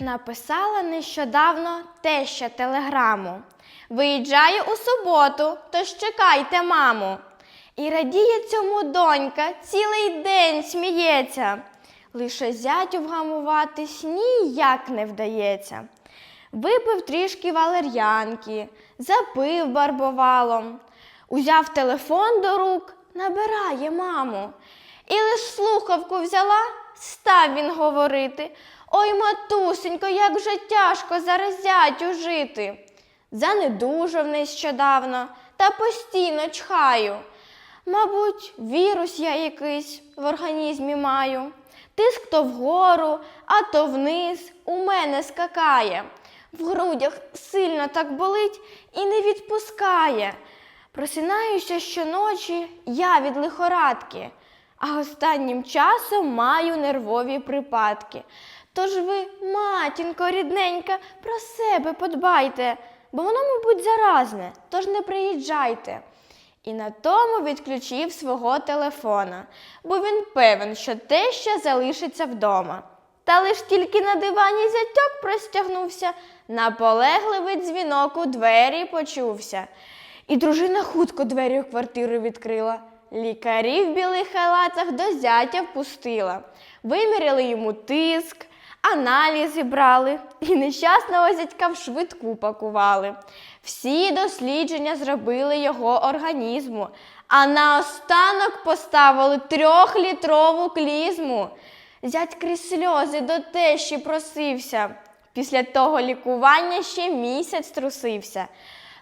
Написала нещодавно теща телеграму. Виїжджаю у суботу, тож чекайте, маму. І радіє цьому донька, цілий день сміється. Лише зятю вгамуватись ніяк не вдається. Випив трішки валер'янки, запив барбовалом, узяв телефон до рук, набирає маму. І лиш слухавку взяла, став він говорити. Ой, матусенько, як же тяжко зараз зятю жити. Занедужав нещодавно та постійно чхаю. Мабуть, вірус я якийсь в організмі маю. Тиск то вгору, а то вниз у мене скакає. В грудях сильно так болить і не відпускає. Просинаюся щоночі я від лихорадки, а останнім часом маю нервові припадки. Тож ви, матінко рідненька, про себе подбайте, бо воно, мабуть, заразне, тож не приїжджайте. І на тому відключив свого телефона, бо він певен, що теща залишиться вдома. Та лиш тільки на дивані зятьок простягнувся, наполегливий дзвінок у двері почувся. І дружина хутко двері у квартиру відкрила. Лікарі в білих халатах до зятя впустила. Виміряли йому тиск, аналізи брали і нещасного зятька в швидку пакували. Всі дослідження зробили його організму, а наостанок поставили трьохлітрову клізму. Зять крізь сльози до тещі просився. Після того лікування ще місяць трусився.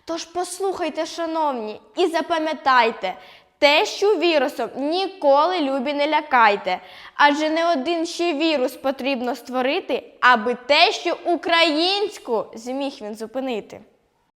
Тож послухайте, шановні, і запам'ятайте, тещу вірусом ніколи любі не лякайте, адже не один ще вірус потрібно створити, аби тещу українську зміг він зупинити.